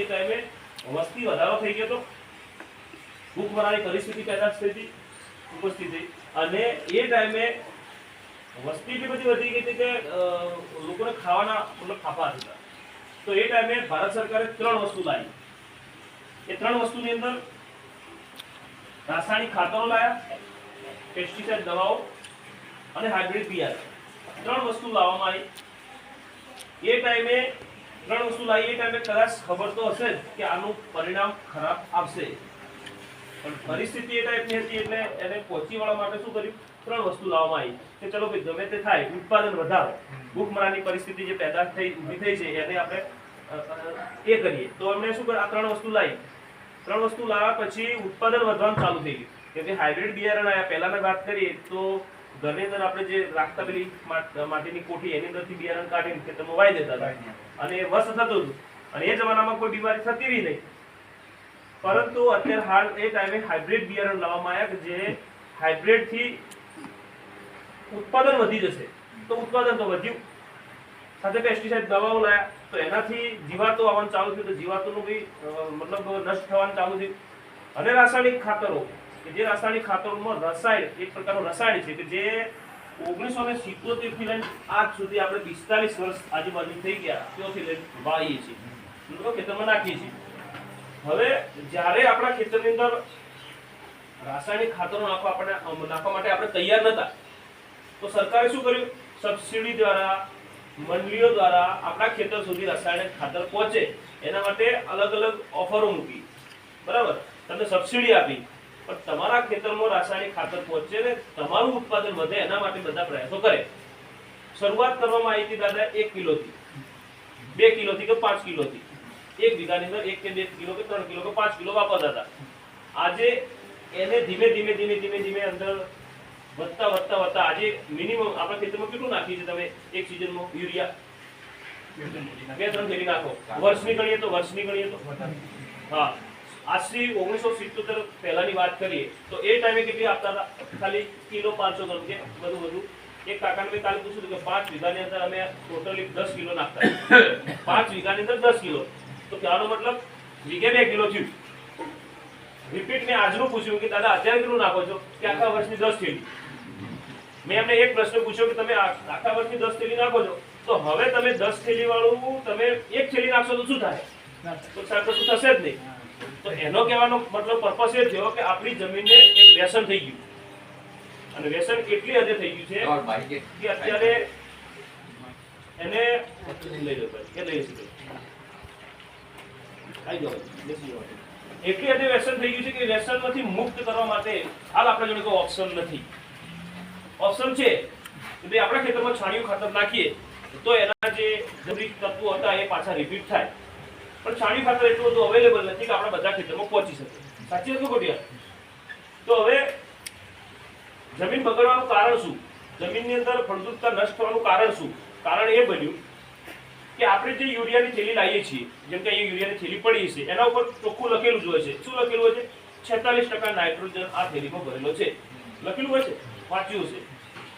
એ ટાઈમે વસ્તી વધારો થઈ ગયો હતો ભૂખમરાની પરિસ્થિતિ પેદા થઈ ઉપસ્થિત થઈ. અને એ ટાઈમે વસ્તી એટલી બધી વધી ગઈ હતી કે લોકોને ખાવાના મતલબ ફાફા હતા. તો એ ટાઈમે ભારત સરકારે ત્રણ વસ્તુ લાવી. એ ત્રણ વસ્તુની અંદર રાસાયણિક ખાતરો લાયા પેસ્ટિસાઇડ દવાઓ અને હાઇબ્રિડ બિયારણ. ત્રણ વસ્તુ લાવવામાં આવી. એ ટાઈમે ત્રણ વસ્તુ લાવીએ ટાઈમે કદાચ ખબર તો હશે જ કે આનું પરિણામ ખરાબ આવશે. પણ પરિસ્થિતિ એ ટાઈપની હતી એટલે એને પહોંચી વળવા માટે શું કર્યું? ત્રણ વસ્તુ લાવવામાં આવી. કે ચલો ભાઈ, ગમે તે થાય, ઉત્પાદન વધારો. ભૂખમરાની પરિસ્થિતિ જે પેદા થઈ, ઊભી થઈ છે, એને આપણે એ કરીએ. તો એમણે શું કર્યું? આ ત્રણ વસ્તુ લાવી. ત્રણ વસ્તુ લાવ્યા પછી ઉત્પાદન વધવાનું ચાલુ થઈ ગયું. કે હાઇબ્રિડ બિયારણ આવ્યા પહેલાની વાત કરીએ તો ઘરની અંદર આપણે જે રાખતા પેલી માટીની કોઠી એની અંદરથી બિયારણ કાઢીને ખેતરમાં વાઈ દેતા હતા. અને એ વર્ષ થતું હતું. અને એ જમાનામાં કોઈ બીમારી થતી નહીં. પરંતુ અત્યારે હાલ એ ટાઈમે હાઇબ્રિડ બિયારણ લાવવામાં આવ્યા કે જે હાઇબ્રિડથી ઉત્પાદન વધી જશે. તો ઉત્પાદન તો વધ્યું. સાથે પેસ્ટિસાઇડ દવાઓ લાયા. તો એનાથી જીવાતો આવવાનું ચાલુ થયું. તો જીવાતોનું બી મતલબ નષ્ટ થવાનું ચાલુ થયું. અને રાસાયણિક ખાતરો. કે જે રાસાયણિક ખાતરોમાં રસાયણ, એક પ્રકારનું રસાયણ છે, કે જે ઓગણીસો ને સિત્તોતેરથી લઈને આજ સુધી આપણે પિસ્તાલીસ વર્ષ આજુબાજુ થઈ ગયા, ત્યાંથી લઈને વાવીએ છીએ. ખેતરમાં નાખીએ છીએ. હવે જ્યારે આપણા ખેતરની અંદર રાસાયણિક ખાતરો નાખવા આપણે નાખવા માટે આપણે તૈયાર નતા, તો સરકારે શું કર્યું? સબસિડી દ્વારા, મંડળીઓ દ્વારા આપણા ખેતર સુધી રાસાયણિક ખાતર પહોંચે. એના માટે અલગ અલગ ઓફરો મૂકી. બરાબર? તમને સબસિડી આપી. પણ તમારા ખેતરમાં રાસાયણિક ખાતર પહોંચે ને તમારું ઉત્પાદન વધે એના માટે બધા પ્રયાસો કરે. શરૂઆત કરવામાં આવી હતી દાદા એક કિલોથી, બે કિલોથી કે પાંચ કિલોથી. એક વીઘાની અંદર એક કે બે કિલો કે ત્રણ કિલો કે પાંચ કિલો વાપરતા હતા. આજે એને ધીમે ધીમે ધીમે ધીમે ધીમે અંદર વધતા વધતા વધતા આજે મિનિમમ આપણા ખેતરમાં કેટલું નાખીએ છીએ તમે? એક સિઝનમાં યુરિયા. બે ત્રણ થેલી નાખો. વર્ષની ગણીએ તો, વર્ષની ગણીએ તો. હા. આજથી ઓગણીસો સિત્તોતેર પહેલાની વાત કરીએ તો એ ટાઈમે કેટલી આપતા હતા? ખાલી કિલો પાંચસો ગ્રામ કે બધું બધું એક કાકાને મેં કાલે પૂછ્યું કે પાંચ વીઘાની અંદર અમે ટોટલી દસ કિલો નાખતા પાંચ વીઘાની અંદર દસ કિલો. તો કહેવાનો મતલબ વીઘે બે કિલો થયું. રિપીટ મેં આજનું પૂછ્યું કે દાદા અત્યારે કેટલું નાખો છો? કે આખા વર્ષની દસ થેલી. મેં એમને એક પ્રશ્ન પૂછ્યો કે તમે આખા વર્ષની દસ થેલી નાખો છો? તો હવે તમે દસ થેલી વાળું તમે એક થેલી નાખશો તો શું થાય? તો સાહેબ શું થશે જ નહીં. તો એનો કહેવાનો મતલબ પર્પસ એ થયો કે આપણી જમીનને એક વ્યસન થઈ ગયું. અને વ્યસન કેટલી હદે થઈ ગયું છે કે અત્યારે એને લઈ લો કે લઈ જાઓ. એટલી હદે વ્યસન થઈ ગયું છે કે વ્યસનમાંથી મુક્ત કરવા માટે હાલ આપણા જોડે કોઈ ઓપ્શન નથી. ઓપ્શન છે કે ભાઈ આપણા ખેતરમાં છાણિયું ખાતર નાખીએ તો એના જે જરૂરી તત્વો હતા એ પાછા રિપીટ થાય. પણ છાણી ખાતર એટલું બધું અવેલેબલ નથી કે આપણે બધા ખેતરમાં પહોંચી શકે. સાચી હતું ખોટી તો હવે જમીન બગડવાનું કારણ શું? જમીનની અંદર ફળદ્રુપતા નષ્ટ થવાનું કારણ શું? કારણ એ બન્યું કે આપણે જે યુરિયાની થેલી લાવીએ છીએ, જેમ કે અહીંયા યુરિયાની થેલી પડી છે, એના ઉપર ચોખ્ખું લખેલું જ હોય છે. શું લખેલું હોય છે? છેતાલીસ ટકા નાઇટ્રોજન આ થેલીમાં ભરેલો છે. લખેલું હોય છે? વાંચ્યું છે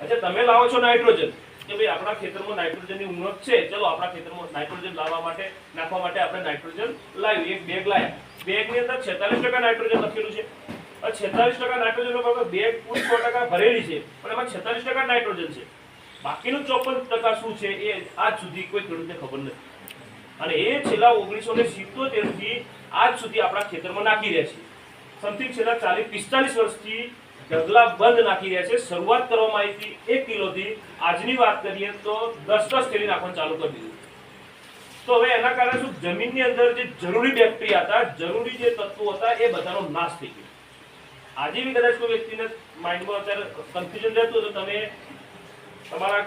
અચ્છા, તમે લાવો છો નાઇટ્રોજન. કે ભાઈ આપણા ખેતરમાં નાઇટ્રોજનની ઉણપ છે, ચલો આપણા ખેતરમાં નાઇટ્રોજન લાવવા માટે, નાખવા માટે આપણે નાઇટ્રોજન લાવ્યું. એક બેગ લાવ્યા બેગની અંદર છેતાલીસ ટકા નાઇટ્રોજન લખેલું છે. છેતાલીસ ટકા નાઇટ્રોજન બેગ કુલ સો ટકા ભરેલી છે. પણ એમાં છેતાલીસ ટકા નાઇટ્રોજન છે. બાકીનું ચોપન ટકા શું છે એ આજ સુધી કોઈ ખેડૂતને ખબર નથી. અને એ છેલ્લા ઓગણીસો ને સિત્તોતેરથી આજ સુધી આપણા ખેતરમાં નાખી રહ્યા છે. સમથિંગ છેલ્લા ચાલીસ, પિસ્તાલીસ વર્ષથી ઢગલા બંધ નાખી રહ્યા છે. શરૂઆત કરવામાં આવી હતી એક કિલોથી. આજની વાત કરીએ તો દસ દસ થેલી નાખવાનું ચાલુ કરી દીધું. તો હવે એના કારણે શું? જમીનની અંદર જે જરૂરી બેક્ટેરિયા હતા, જરૂરી જે તત્વો હતા, એ બધાનો નાશ થઈ ગયો. આજે બી કદાચ કોઈ વ્યક્તિને માઇન્ડમાં અત્યારે કન્ફ્યુઝન રહેતું તો તમે તમારા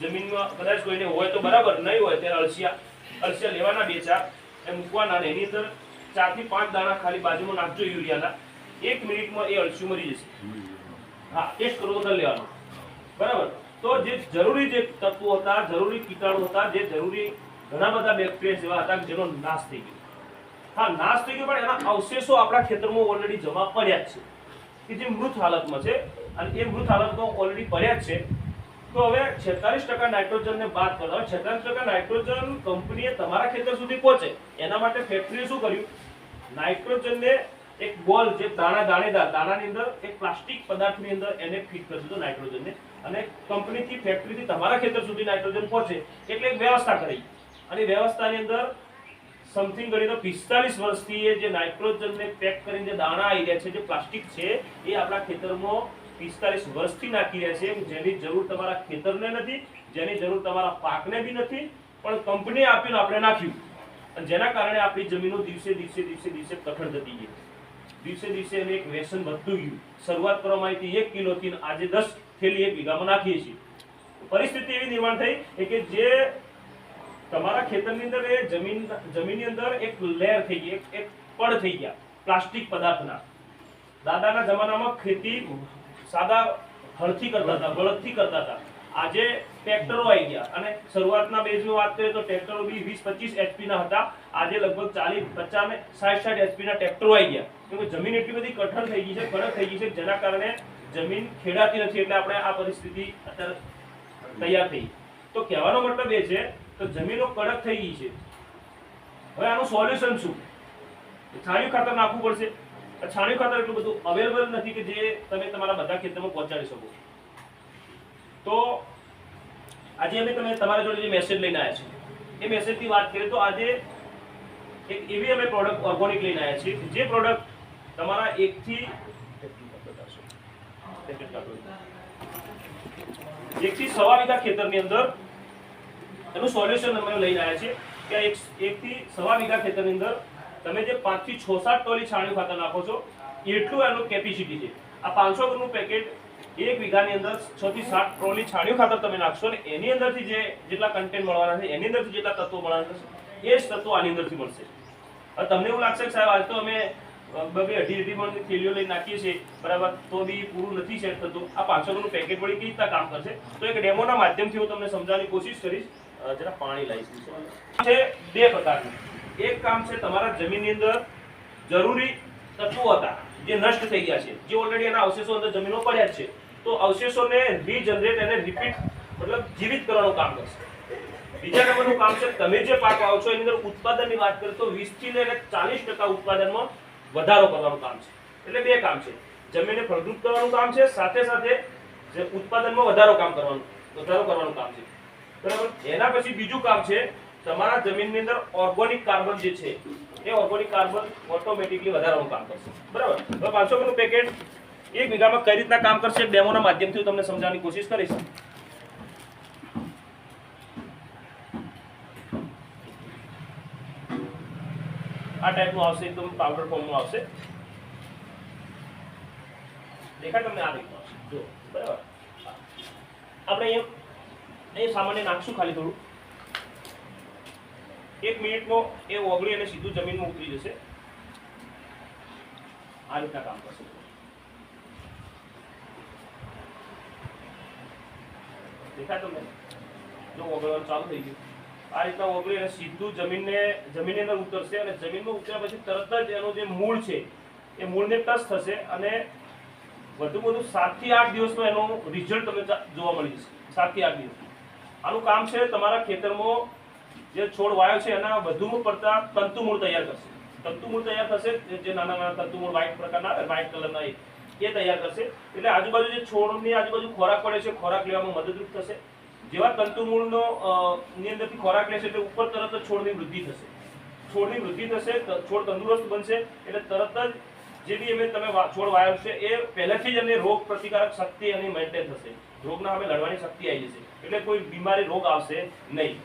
જમીનમાં કદાચ કોઈને હોય તો બરાબર, નહીં હોય ત્યારે અળસિયા અળસિયા લેવાના બે ચાર, એ મૂકવાના એની અંદર ચારથી પાંચ દાણા ખાલી બાજુમાં નાખજો યુરિયાના. એક મિનિટમાં એ અળસિયું મરી જશે. હા ટેસ્ટ કરવો કરી લેવાનો. બરાબર? તો જે જરૂરી જે તત્વો હતા જરૂરી કીટાણુ હતા જે જરૂરી ઘણા બધા બેક્ટેરિયા જેવા હતા કે જેનો નાશ થઈ ગયો. હા નાશ થઈ ગયો પણ એના અવશેષો આપણા ખેતરમાં ઓલરેડી જમા પડ્યા જ છે. કે જે મૃત હાલતમાં છે અને એ મૃત હાલતમાં ઓલરેડી પડ્યા જ છે. તો હવે છેતાલીસ ટકા નાઇટ્રોજનને બાદ કરો. છેતાલીસ ટકા નાઇટ્રોજન કંપનીએ તમારા ખેતર સુધી પહોંચે. એના માટે ફેક્ટરીએ શું કર્યું? નાઇટ્રોજનને એક બોલ જે દાણા દાણેદાર દાણાની અંદર એક પ્લાસ્ટિક પદાર્થની અંદર એને ફિટ કરી દીધું નાઇટ્રોજનને. અને કંપનીથી, ફેક્ટરીથી તમારા ખેતર સુધી નાઇટ્રોજન પહોંચે એટલે એક વ્યવસ્થા કરી. અને વ્યવસ્થાની અંદર સમથિંગ ગણી તો પિસ્તાલીસ વર્ષથી એ જે નાઇટ્રોજનને પેક કરીને જે દાણા આવી રહ્યા છે, જે પ્લાસ્ટિક છે, એ આપણા ખેતરમાં પિસ્તાલીસ વર્ષથી નાખી રહ્યા છે. જેની જરૂર તમારા ખેતરને નથી, જેની જરૂર તમારા પાકને બી નથી, પણ કંપનીએ આપ્યું આપણે નાખ્યું. અને જેના કારણે આપણી જમીનો દિવસે દિવસે દિવસે દિવસે કઠણ થતી ગઈ. દિવસે દિવસે એને એક વ્યસન વધતું ગયું. શરૂઆત કરવામાં આવી હતી એક કિલોથી આજે દસ થેલી એક વીઘામાં નાખીએ છીએ. પરિસ્થિતિ એવી નિર્માણ થઈ કે જે તમારા ખેતરની અંદર એ જમીન જમીનની અંદર એક લેર થઈ ગઈ, એક- પડ થઈ ગયા, પ્લાસ્ટિક પદાર્થના. દાદાના જમાનામાં ખેતી સાદા હળથી કરતા હતા, બળદથી કરતા હતા. આજે ટ્રેક્ટરો આવી ગયા અને શરૂઆતના બેઝની વાત કરીએ તો ટ્રેક્ટરો બી વીસ પચીસ એચપી ના હતા. આજે લગભગ ચાલીસ, પચાસ ને સાઠ સાઠ એચપી ના ટ્રેક્ટરો આવી ગયા. કે જમીન એટલી બધી કઠણ થઈ ગઈ છે કડક થઈ ગઈ છે, જેના કારણે જમીન ખેડાતી નથી એટલે આપણે આ પરિસ્થિતિ અત્યારે તૈયાર થઈ તો કહેવાનો મતલબ એ છે તો જમીનો કડક થઈ ગઈ છે. હવે આનું સોલ્યુશન શું? છાણિયું ખાતર નાખવું પડશે. છાણિયું ખાતર એટલું બધું અવેલેબલ નથી કે જે તમે તમારા બધા ખેતરમાં પહોંચાડી શકો. તો આજે અમે તમે તમારા જોડે જે મેસેજ લઈને આવ્યા છીએ, એ મેસેજથી વાત કરીએ તો આજે એક એવી અમે પ્રોડક્ટ ઓર્ગોનિક લઈને આવ્યા છીએ જે પ્રોડક્ટ તમારા એકથી એકથી સવા વીઘા ખેતરની અંદર એનું સોલ્યુશન અમે લઈને આવ્યા છીએ કે એક, એકથી સવા વીઘા ખેતરની અંદર તમે જે પાંચથી છ, સાત ટોલી છાણિયું ખાતર નાખો છો, એટલું એનું કેપેસિટી છે. આ પાંચસો ગ્રામનું પેકેટ એક વીઘાની અંદર છ થી સાત ટ્રોલી છાણિયું ખાતર તમે નાખશો ને એની અંદરથી જે જેટલા કન્ટેન્ટ મળવાના છે, એની અંદરથી જેટલા તત્વો મળવાના છે, એ જ તત્વો આની અંદરથી મળશે. તમને એવું લાગશે કે સાહેબ, આજ તો અમે બબે અઢી અઢી પણ થેલીઓ લઈ નાખીએ છીએ. બરાબર? તો બી પૂરું નથી સેટ થતું. આ પાંચસો ગ્રામનું પેકેટ વળી કેવી રીતના કામ કરશે? તો એક ડેમોના માધ્યમથી હું તમને સમજાવવાની કોશિશ કરીશ. જરા પાણી લાવીશ છે. બે પ્રકારનું. એક કામ છે તમારા જમીનની અંદર જરૂરી તત્વો હતા, જે નષ્ટ થઈ ગયા છે, જે ઓલરેડી એના અવશેષો અંદર જમીનો પડ્યા છે. તો અવશેષોને રીજનરેટ અને રિપીટ મતલબ જીવિત કરવાનું કામ કરશે. બીજા નંબરનું કામ છે, તમે જે પાક વાવો છો, એની અંદર ઉત્પાદનની વાત કરીએ તો 20 થી લઈને ચાલીસ ટકા ઉત્પાદનમાં વધારો કરવાનું કામ છે. એટલે બે કામ છે. જમીનને ફળદ્રુપ કરવાનું કામ છે, સાથે સાથે જે ઉત્પાદનમાં વધારો કામ કરવાનું, વધારો કરવાનું કામ છે. બરાબર? એના પછી બીજું કામ છે, તમારા જમીનની અંદર ઓર્ગોનિક કાર્બન જે છે, એ ઓર્ગોનિક કાર્બન ઓટોમેટિકલી વધારવાનું કામ કરશે. બરાબર? હવે પાંચસો ગ્રામનું પેકેટ એક વીઘામાં કઈ રીતના કામ કરશે? ડેમોના માધ્યમથી હું તમને સમજાવવાની કોશિશ કરીશ. આ ટાઈપનું આવશે, એકદમ પાવડર ફોર્મમાં આવશે. દેખાય તમને આ રીતનું આવશે. જો બરાબર? આપણે અહીંયા અહીં સામાન્ય નાખશું ખાલી થોડું. એક મિનિટનો એ ઓગળી અને સીધું જમીનમાં ઉતરી જશે. આ રીતના કામ કરશે. દેખાય તમને? જો ઓગળવાનું ચાલુ થઈ ગયું. આ રીતના ઓગળી અને સીધું જમીનને, જમીનની અંદર ઉતરશે અને જમીનમાં ઉતર્યા પછી તરત જ એનું જે મૂળ છે, એ મૂળને ટચ થશે અને વધુમાં વધુ સાતથી આઠ દિવસમાં એનું રિઝલ્ટ તમને જોવા મળી જશે. સાતથી આઠ દિવસ. આનું કામ છે તમારા ખેતરમાં જે છોડ વાયો છે એના વધુમાં પડતા તંતુમૂળ તૈયાર કરશે. તંતુમૂળ તૈયાર થશે, જે- નાના નાના તંતુમૂળ વ્હાઇટ પ્રકારના વ્હાઇટ કલરના એ તૈયાર કરશે. એટલે આજુબાજુ જે છોડની આજુબાજુ ખોરાક પડે છે, ખોરાક લેવામાં મદદરૂપ થશે. જેવા તંતુમૂળનો ની અંદરથી ખોરાક લેશે એટલે ઉપર તરત જ છોડની વૃદ્ધિ થશે. છોડની વૃદ્ધિ થશે છોડ તંદુરસ્ત બનશે એટલે તરત જ જે બી અમે તમે છોડ વાયો છે એ પહેલેથી જ એમને રોગ પ્રતિકારક શક્તિ એની મેન્ટેન થશે. રોગના અમે લડવાની શક્તિ આવી જશે. એટલે કોઈ બીમારી, રોગ આવશે નહીં.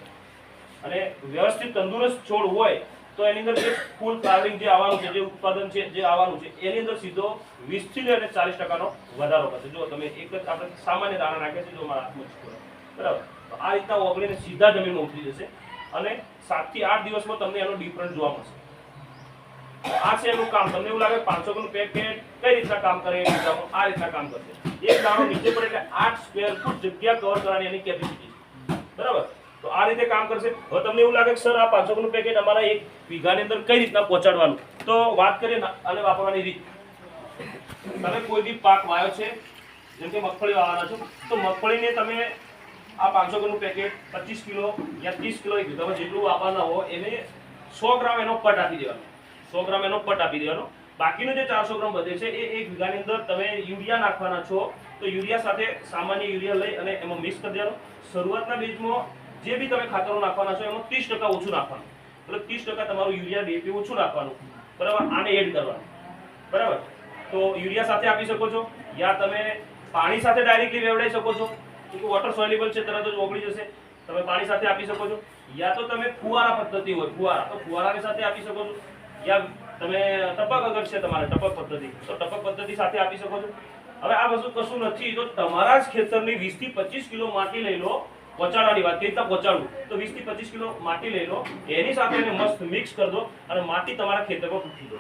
અને વ્યવસ્થિત તંદુરસ્ત છોડ હોય તો એની અંદર જે ફૂલ ફ્લાવરિંગ જે આવવાનું છે, જે ઉત્પાદન છે, જે આવવાનું છે, એની અંદર સીધો 20 થી લઈને ચાલીસ ટકાનો વધારો થશે. જો તમે એક જ આપણે સામાન્ય દાણા નાખ્યા છે જો મારા હાથમાં છે થોડા. બરાબર. આ રીતના ઓગળીને સીધા જમીનમાં ઉતરી જશે અને સાતથી આઠ દિવસમાં તમને એનો ડિફરન્સ જોવા મળશે. આ છે એનું કામ. તમને એવું લાગે પાંચસો નું પેકેટ કઈ રીતના કામ કરે આ રીતના કામ કરશે. એક દાણો નીચે પડે એટલે આઠ સ્ક્વેર ફૂટ જગ્યા કવર કરવાની એની કેપેસિટી બરાબર? તો આ રીતે કામ કરશે. હવે તમને એવું લાગે કે સર, આ પાંચસો નું પેકેટ અમારા એક વીઘાની અંદર કઈ રીતના પહોંચાડવાનું? તો વાત કરીએ અને વાપરવાની રીત. તમે કોઈ બી પાક વાયો છે, જેમ કે મગફળી વાવવાના છો, તો મગફળીને તમે આ પાંચસો ગ્રામનું પેકેટ પચીસ કિલો યા ત્રીસ કિલો તમે જેટલું વાપરના હો, એને સો ગ્રામ એનો પટ આપી દેવાનો. સો ગ્રામ એનો પટ આપી દેવાનો. બાકીનું જે ચારસો ગ્રામ વધે છે, એ એક વીઘાની અંદર તમે યુરિયા નાખવાના છો, તો યુરિયા સાથે સામાન્ય યુરિયા લઈ અને એમાં મિક્સ કરી દેવાનો. શરૂઆતના બીજમાં જે બી તમે ખાતરો નાખવાના છો, એમાં ત્રીસ ટકા ઓછું નાખવાનું. મતલબ ત્રીસ ટકા તમારું યુરિયા ડીએપી ઓછું નાખવાનું. બરાબર? આને એડ કરવાનું. બરાબર? તો યુરિયા સાથે આપી શકો છો, યા તમે પાણી સાથે ડાયરેક્ટલી વેવડાઈ શકો છો. કે વોટર સોલ્યુબલ છે, તરત જ ઓગળી જશે. તમે પાણી સાથે આપી શકો છો. યા તો તમે ફુવારા પદ્ધતિ હોય, ફુવારા. તો ફુવારાની સાથે આપી શકો છો. યા તમે ટપક અગર છે તમારે, ટપક પદ્ધતિ. તો ટપક પદ્ધતિ સાથે આપી શકો છો. હવે આ વસ્તુ કશું નથી. તો તમારા જ ખેતરની 20 થી પચીસ કિલો માટી લઈ લો પહોંચાડવાની વાત રીતના પહોંચાડવું તો 20 થી પચીસ કિલો માટી લઈ લો, એની સાથે એને મસ્ત મિક્સ કરી દો અને માટી તમારા ખેતરમાં મૂકી દો.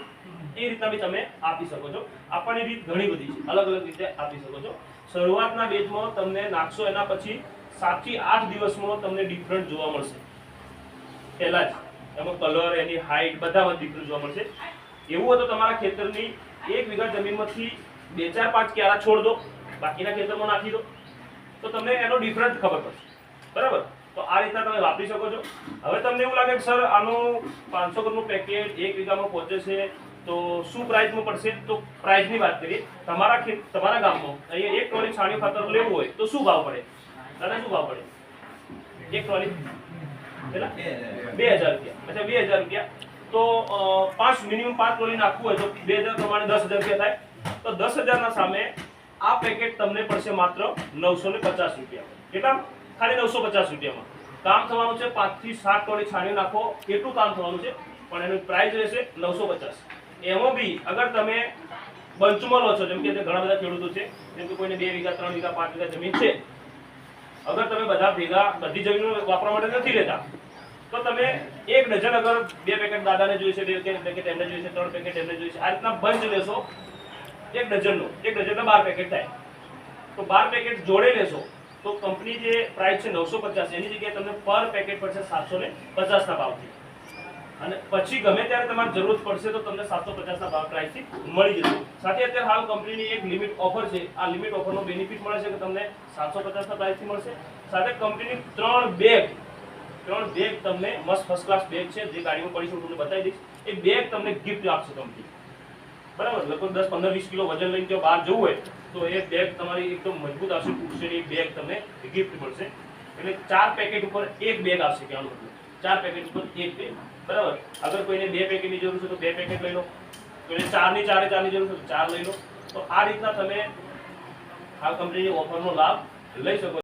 એ રીતના બી તમે આપી શકો છો. આપવાની રીત ઘણી બધી છે. અલગ અલગ રીતે આપી શકો છો. શરૂઆતના બેચમાં તમને નાખશો એના પછી સાતથી આઠ દિવસમાં તમને ડિફરન્ટ જોવા મળશે. પહેલા જ. એમાં કલર એની હાઈટ બધામાં ડિફરન્ટ જોવા મળશે. એવું હોય તો તમારા ખેતરની એક વીઘા જમીનમાંથી બે ચાર પાંચ ક્યારા છોડ દો. બાકીના ખેતરમાં નાખી દો. તો તમને એનો ડિફરન્ટ ખબર પડશે. બરાબર? તો આ રીતના તમે વાપરી શકો છો. હવે તમને એવું લાગે કે, સર, આનું પાંચસો ગ્રામનું પેકેટ એક વીઘામાં પહોંચે છે તો શું પ્રાઇસમાં પડશે? તો પ્રાઇસની વાત કરીએ. તમારા ખેત તમારા ગામમાં અહીંયા એક ટ્રોલી છાણિયું ખાતર લેવું હોય તો શું ભાવ પડે? દાદા, શું ભાવ પડે? એક ટ્રોલી કેટલા? બે હજાર રૂપિયા. અચ્છા, બે હજાર રૂપિયા. તો પાંચ મિનિમમ પાંચ ટ્રોલી નાખવું હોય તો બે હજાર પ્રમાણે દસ હજાર રૂપિયા થાય. તો દસ હજારના સામે આ પેકેટ તમને પડશે માત્ર નવસો ને પચાસ રૂપિયા. કેટલા? ખાલી નવસો પચાસ રૂપિયામાં. કામ થવાનું છે પાંચથી સાત ટ્રોલી છાણી નાખો. કેટલું કામ થવાનું છે? પણ એનું પ્રાઇસ રહેશે નવસો પચાસ. એમાં બી, અગર તમે બંચમાં લો છો, જેમ કે ઘણા બધા ખેડૂતો છે, જેમ કે કોઈને બે વીઘા, ત્રણ વીઘા, પાંચ વીઘા જમીન છે, અગર તમે બધા ભેગા, બધી જમીનો વાપરવા માટે નથી લેતા, તો તમે એક ડઝન અગર બે પેકેટ દાદાને જોઈશે બે પેકેટ એમને જોઈશે ત્રણ પેકેટ એમને જોઈશે આ રીતના બંચ લેશો, એક ડઝનનો, એક ડઝનના બાર પેકેટ થાય. તો બાર પેકેટ જોડે લેશો, તો કંપની જે પ્રાઇસ છે નવસો પચાસ, એની જગ્યાએ તમને પર પેકેટ પડશે સાતસો ને પચાસના ભાવથી. અને પછી ગમે ત્યારે તમારે જરૂર પડશે તો તમને સાતસો પચાસના ભાવ પ્રાઇસથી મળી જશે. સાથે અત્યારે હાલ કંપનીની એક લિમિટ ઓફર છે. આ લિમિટ ઓફરનો બેનિફિટ મળે છે કે તમને સાતસો પચાસના પ્રાઇસથી મળશે. સાથે કંપનીની ત્રણ બેગ ત્રણ બેગ તમને મસ્ત ફર્સ્ટ ક્લાસ બેગ છે. જે ગાડીમાં પડી છે તમને બતાવી દઈશ. એ બેગ તમને ગિફ્ટ આપશે કંપની બરાબર? લગભગ દસ પંદર વીસ કિલો વજન લઈને જો બહાર જવું હોય, તો એ બેગ તમારી એકદમ મજબૂત આવશે. એ બેગ તમને ગિફ્ટ મળશે. એટલે ચાર પેકેટ ઉપર એક બેગ આવશે મતલબ. ચાર પેકેટ ઉપર એક બેગ બરાબર? અગર કોઈને બે પેકેટની જરૂર છે તો બે પેકેટ લઈ લો. કોઈને ચારની ચારે ચારની જરૂર છે તો ચાર લઈ લો. તો આ રીતના તમે આ કંપનીની ઓફરનો લાભ લઈ શકો